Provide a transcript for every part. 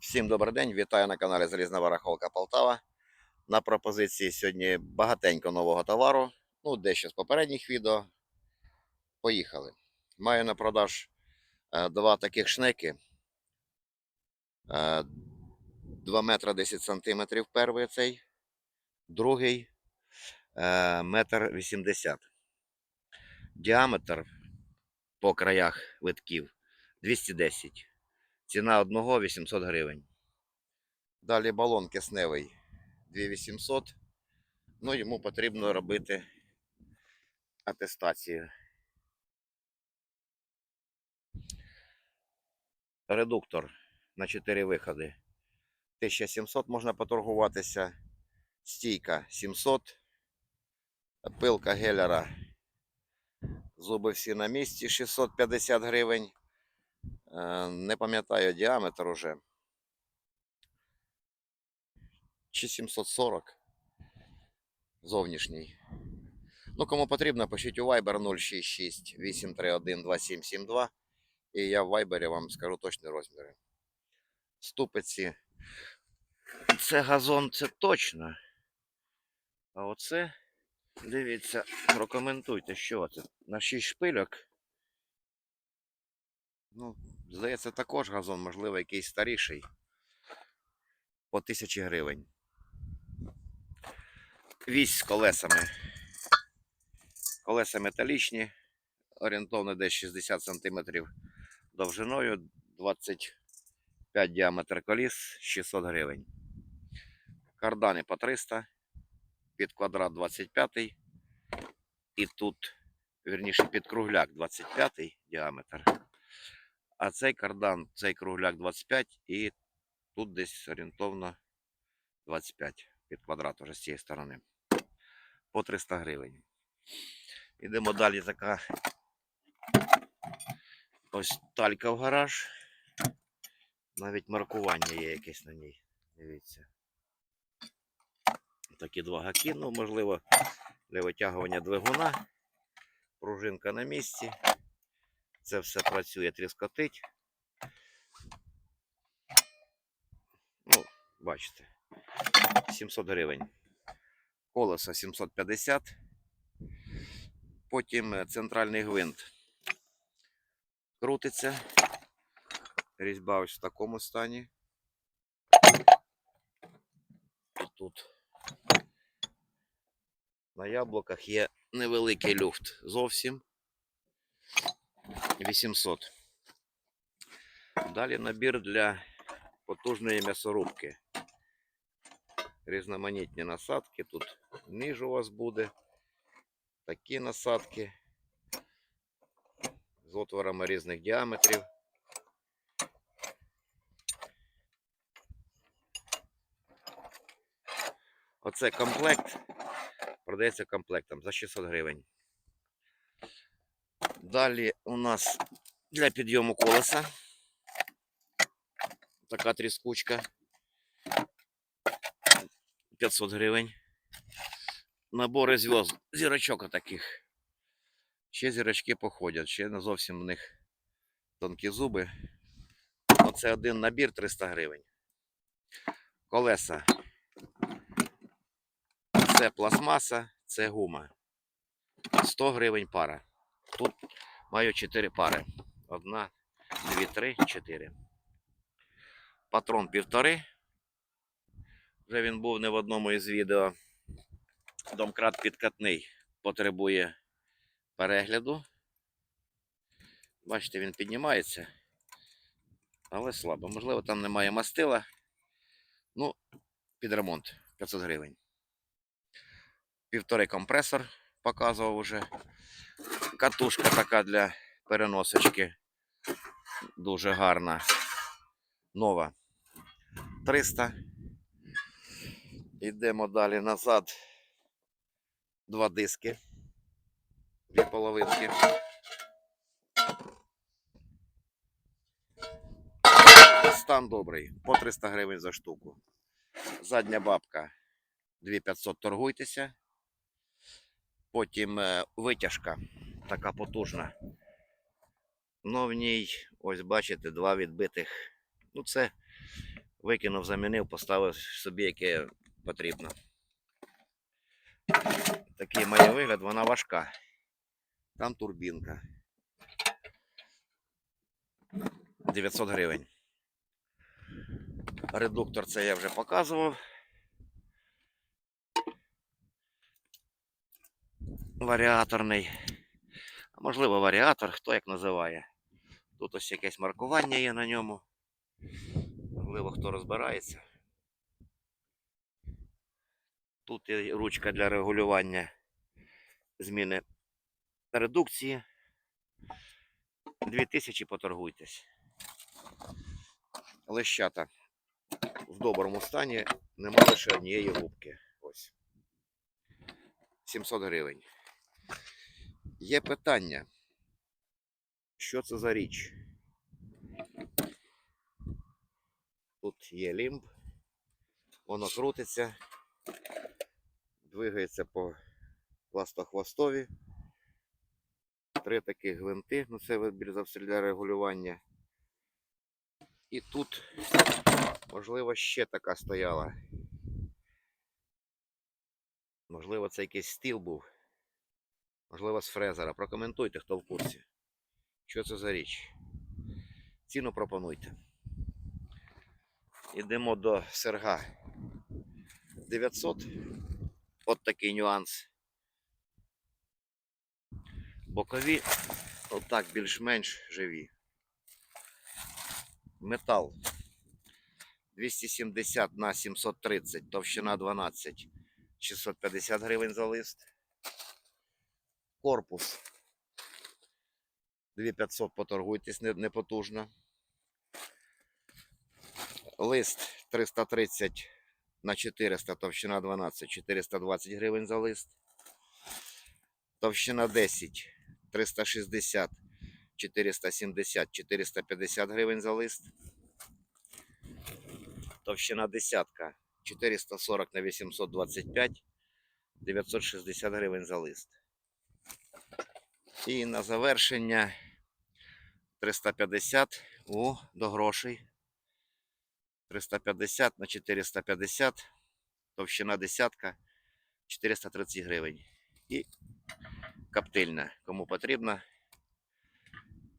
Всім добрий день, вітаю на каналі Залізна Барахолка Полтава. На пропозиції сьогодні багатенько нового товару. Ну, дещо з попередніх відео. Поїхали. Маю на продаж е, два таких шнеки. Е, 2 метра 10 сантиметрів перший цей, другий е, метр 80. Діаметр по краях витків 210. Ціна одного 800 гривень. Далі балон кисневий 2800. Ну, йому потрібно робити атестацію. Редуктор на 4 виходи. 1700 можна поторгуватися. Стійка 700. Пилка гелера. Зуби всі на місці 650 гривень. Е, Не пам'ятаю діаметр уже. Чи 740 зовнішній. Ну, кому потрібно, пишіть у Viber 066 831 2772. І я в Viber вам скажу точні розміри. Ступиці. Це газон, це точно. А оце, дивіться, прокоментуйте, що це. На 6 шпильок. Ну, здається, також газон, можливо, якийсь старіший. По 1000 гривень. Вісь з колесами. Колеса металічні, орієнтовно десь 60 см довжиною, 25 діаметр коліс, 600 гривень. Кардани по 300, під квадрат 25 і тут, вірніше, під кругляк 25 діаметр. А цей кардан, цей кругляк 25 і тут десь орієнтовно 25 під квадрат уже з цієї сторони. По 300 гривень. Ідемо далі така ось талька в гараж. Навіть маркування є якесь на ній. Дивіться. Такі два гаки, ну, можливо, для витягування двигуна. Пружинка на місці. Це все працює, тріскотить. Ну, бачите. 700 гривень. Колесо 750. Потім е, центральний гвинт. Крутиться. Різьба ось в такому стані. Тут на яблуках є невеликий люфт зовсім. 800. Далі набір для потужної м'ясорубки. Різноманітні насадки. Тут ніж у вас буде. Такі насадки з отворами різних діаметрів. Оце комплект. Продається комплектом за 600 гривень. Далі у нас для підйому колеса. Така тріскучка. 500 гривень. Набори зв'язок, зірочок таких. Ще зірочки походять, ще не зовсім в них тонкі зуби. Оце один набір 300 гривень. Колеса. Це пластмаса, це гума. 100 гривень пара. Тут маю 4 пари. Одна, дві, три, чотири. Патрон півтори. Вже він був не в одному із відео. Домкрат підкатний потребує перегляду. Бачите, він піднімається, але слабо. Можливо, там немає мастила. Ну, під ремонт 500 гривень. Півтори компресор показував уже. Катушка така для переносочки. Дуже гарна. Нова. 300. Йдемо далі назад. Два диски. Дві половинки. Стан добрий. По 300 гривень за штуку. Задня бабка 2500 торгуйтеся. Потім е, витяжка така потужна. Ну, в ній, ось бачите, два відбитих. Ну, це Викинув, замінив, поставив собі, яке потрібно. Такий має вигляд, вона важка. Там турбінка. 900 гривень. Редуктор це я вже показував. Варіаторний. Можливо, варіатор, хто як називає. Тут ось якесь маркування є на ньому. Можливо, хто розбирається. Тут є ручка для регулювання зміни редукції. 2000 поторгуйтесь. Лещата в доброму стані, нема лише однієї губки. Ось. 700 гривень. Є питання. Що це за річ? Тут є лімб, воно крутиться, двигається по пластохвостові. Три такі гвинти, ну це більш за все для регулювання. І тут, можливо, ще така стояла. Можливо, це якийсь стіл був. Можливо, з фрезера. Прокоментуйте, хто в курсі. Що це за річ? Ціну пропонуйте. Йдемо до серга 900. От такий нюанс. Бокові, отак більш-менш живі. Метал 270 на 730, товщина 12, 650 гривень за лист. Корпус 2500 поторгуйтесь не- непотужно. Лист 330 на 400, товщина 12, 420 гривень за лист. Товщина 10, 360, 470, 450 гривень за лист. Товщина десятка 440 на 825, 960 гривень за лист. І на завершення 350 у до грошей. 350 на 450, товщина десятка, 430 гривень. І коптильна, кому потрібно.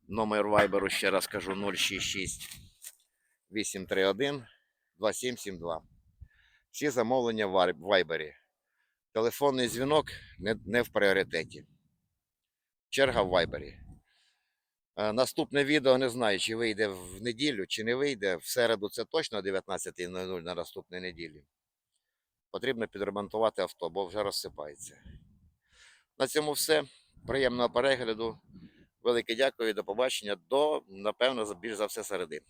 Номер вайберу ще раз кажу 066 831 2772. Всі замовлення в вайбері. Телефонний дзвінок не в пріоритеті. Черга в вайбері. Е, Наступне відео не знаю, чи вийде в неділю, чи не вийде. В середу це точно о 19.00 на наступній неділі. Потрібно підремонтувати авто, бо вже розсипається. На цьому все. Приємного перегляду. Велике дякую до побачення. До, напевно, більш за все середи.